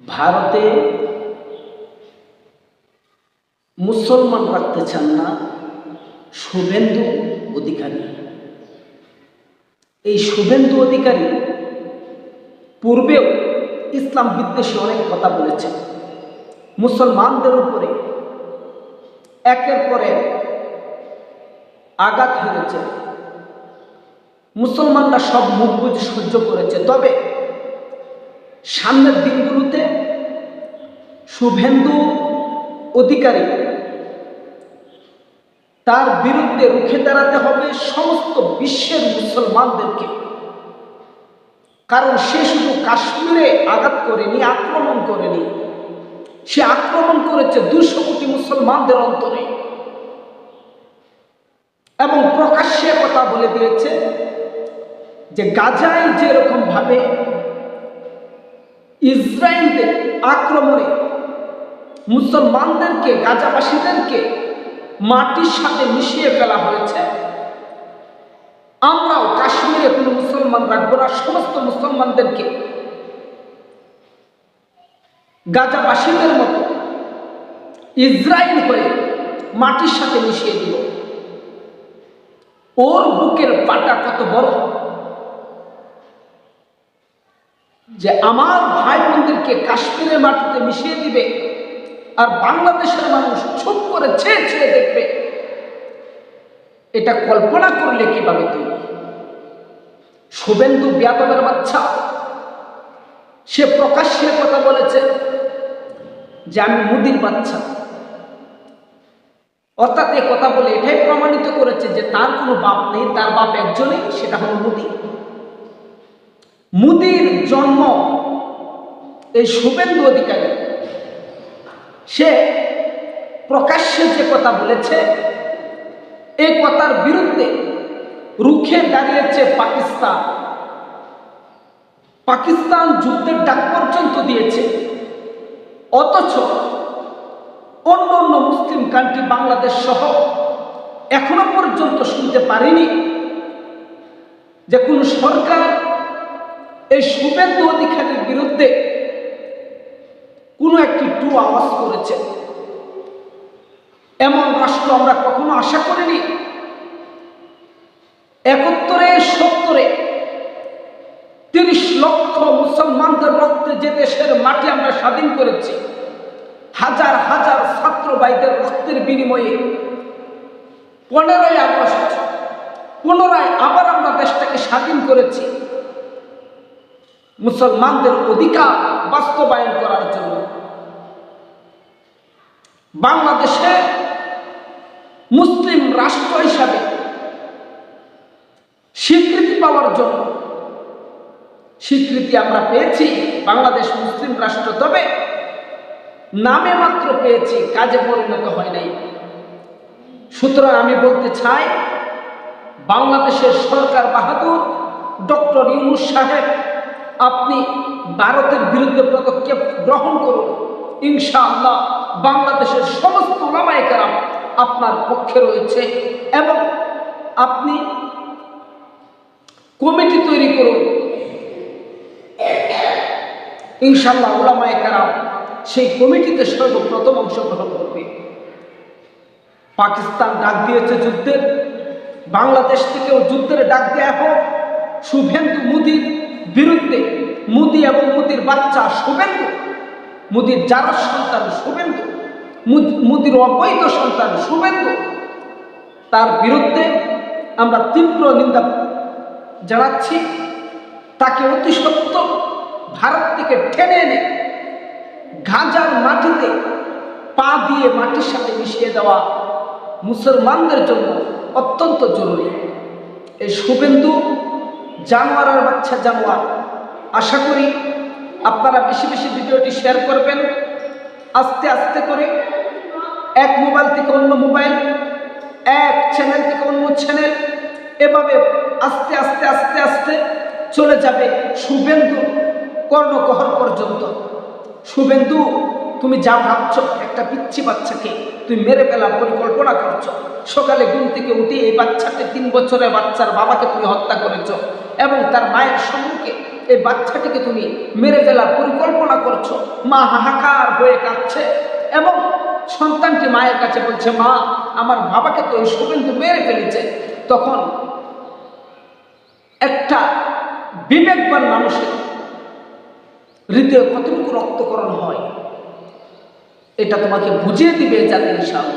ভারতে মুসলমান রাখতে চান না শুভেন্দু অধিকারী। এই শুভেন্দু অধিকারী পূর্বেও ইসলাম বিদ্বেষী অনেক কথা বলেছে। মুসলমানদের উপরে একের পর আঘাত হেরেছে। মুসলমানরা সব মুখ বুঝে সহ্য করেছে। তবে সামনের দিনগুলোতে শুভেন্দু অধিকারী তার বিরুদ্ধে রুখে দাঁড়াতে হবে সমস্ত বিশ্বের মুসলমানদেরকে। কারণ সে শুধু কাশ্মীরে আঘাত করেনি, আক্রমণ করেনি। সে আক্রমণ করেছে দুশো কোটি মুসলমানদের অন্তরে। এবং প্রকাশ্যে কথা বলে দিয়েছে যে, গাজায় যেরকম ভাবে ইসরায়েলদের আক্রমণে মুসলমানদেরকে, গাজাবাসীদেরকে মাটির সাথে মিশিয়ে ফেলা হয়েছে। আমরাও কাশ্মীরে কোনো মুসলমান না, সমস্ত মুসলমানদেরকে গাজাবাসীদের মতো ইসরায়েল হয়ে মাটির সাথে মিশিয়ে দিব। ওর বুকের পাটা কত বড়? যে আমার ভাই বোনদেরকে কাশ্মীরের মাটিতে মিশিয়ে দিবে আর বাংলাদেশের মানুষ চুপ করে ছেয়ে ছেয়ে দেখবে, এটা কল্পনা করলে কীভাবে তুই শুভেন্দু ব্যাপকের বাচ্চা, সে প্রকাশ্যে কথা বলেছে যে আমি মুদির বাচ্চা। অর্থাৎ এ কথা বলে এটাই প্রমাণিত করেছে যে তার কোনো বাপ নেই, তার বাপ একজনই, সেটা হলো মুদি। মুদির জন্ম এই শুভেন্দু অধিকারী। সে প্রকাশ্যে যে কথা বলেছে, এই কথার বিরুদ্ধে রুখে দাঁড়িয়েছে পাকিস্তান। পাকিস্তান যুদ্ধের ডাক পর্যন্ত দিয়েছে। অথচ অন্য অন্য মুসলিম কান্ট্রি বাংলাদেশ সহ এখনও পর্যন্ত শুনতে পারিনি যে কোন সরকার এই শুভেন্দু অধিকারীর বিরুদ্ধে কোনো একটি টু আওয়াজ করেছে। এমন রাষ্ট্র আমরা কখনো আশা করিনি। একত্তরে, সত্তরে তিরিশ লক্ষ মুসলমানদের রক্তে যে দেশের মাটি আমরা স্বাধীন করেছি, হাজার হাজার ছাত্র ভাইদের রক্তের বিনিময়ে পনেরোই আগস্ট পুনরায় আবার আমরা দেশটাকে স্বাধীন করেছি। মুসলমানদের অধিকার বাস্তবায়ন করার জন্য। বাংলাদেশে মুসলিম রাষ্ট্র হিসাবে স্বীকৃতি পাওয়ার জন্য স্বীকৃতি আমরা পেয়েছি বাংলাদেশ মুসলিম রাষ্ট্র, তবে নামে মাত্র পেয়েছি, কাজে পরিণত হয় নাই। সুতরাং আমি বলতে চাই, বাংলাদেশের সরকার বাহাদুর ডক্টর ইউনুস সাহেব আপনি ভারতের বিরুদ্ধে পদক্ষেপ গ্রহণ করুন। ইনশাআল্লাহ বাংলাদেশের সমস্ত ওলামায়ে কেরাম আপনার পক্ষে রয়েছে এবং আপনি কমিটি তৈরি করুন। ইনশাআল্লাহ ওলামায়ে কেরাম সেই কমিটিতে সর্বপ্রথম অংশগ্রহণ করবে। পাকিস্তান ডাক দিয়েছে যুদ্ধের বাংলাদেশ থেকেও যুদ্ধের ডাক দেয়া হোক। শুভেন্দু মুদির বিরুদ্ধে মুদি এবং মুদির বাচ্চা শুভেন্দু, মুদির যারা সন্তান শুভেন্দু, মুদ- মুদির অবৈধ সন্তান শুভেন্দু। তার বিরুদ্ধে আমরা তীব্র নিন্দা জানাচ্ছি। তাকে অতি সত্য ভারত থেকে টেনে এনে গাজার মাটিতে পা দিয়ে মাটির সাথে মিশিয়ে দেওয়া মুসলমানদের জন্য অত্যন্ত জরুরি। এই শুভেন্দু জানোয়ারের বাচ্চা জানোয়ার। আশা করি আপনারা বেশি বেশি ভিডিওটি শেয়ার করবেন। আস্তে আস্তে করে এক মোবাইল থেকে অন্য মোবাইল এক চ্যানেল থেকে অন্য চ্যানেল এভাবে আস্তে আস্তে আস্তে আস্তে চলে যাবে শুভেন্দু কর্ণকহর পর্যন্ত। শুভেন্দু, তুমি যা ভাবছ, একটা পিচ্ছি বাচ্চাকে তুমি মেরে ফেলার পরিকল্পনা করছ। সকালে ঘুম থেকে উঠে এই বাচ্চাকে তিন বছরের বাচ্চার বাবাকে তুমি হত্যা করেছ। এবং তার মায়ের সম্মুখে এই বাচ্চাটিকে তুমি মেরে ফেলার পরিকল্পনা করছ। মা হাহাকার হয়ে কাঁদছে এবং সন্তানটি মায়ের কাছে বলছে, মা, আমার বাবাকে তো ওই শুভেন্দু মেরে ফেলেছে। তখন একটা বিবেকবান মানুষের হৃদয়ে কতটুকু রক্তকরণ হয়, এটা তোমাকে বুঝিয়ে দিবে যাতে ইনশাআল্লাহ।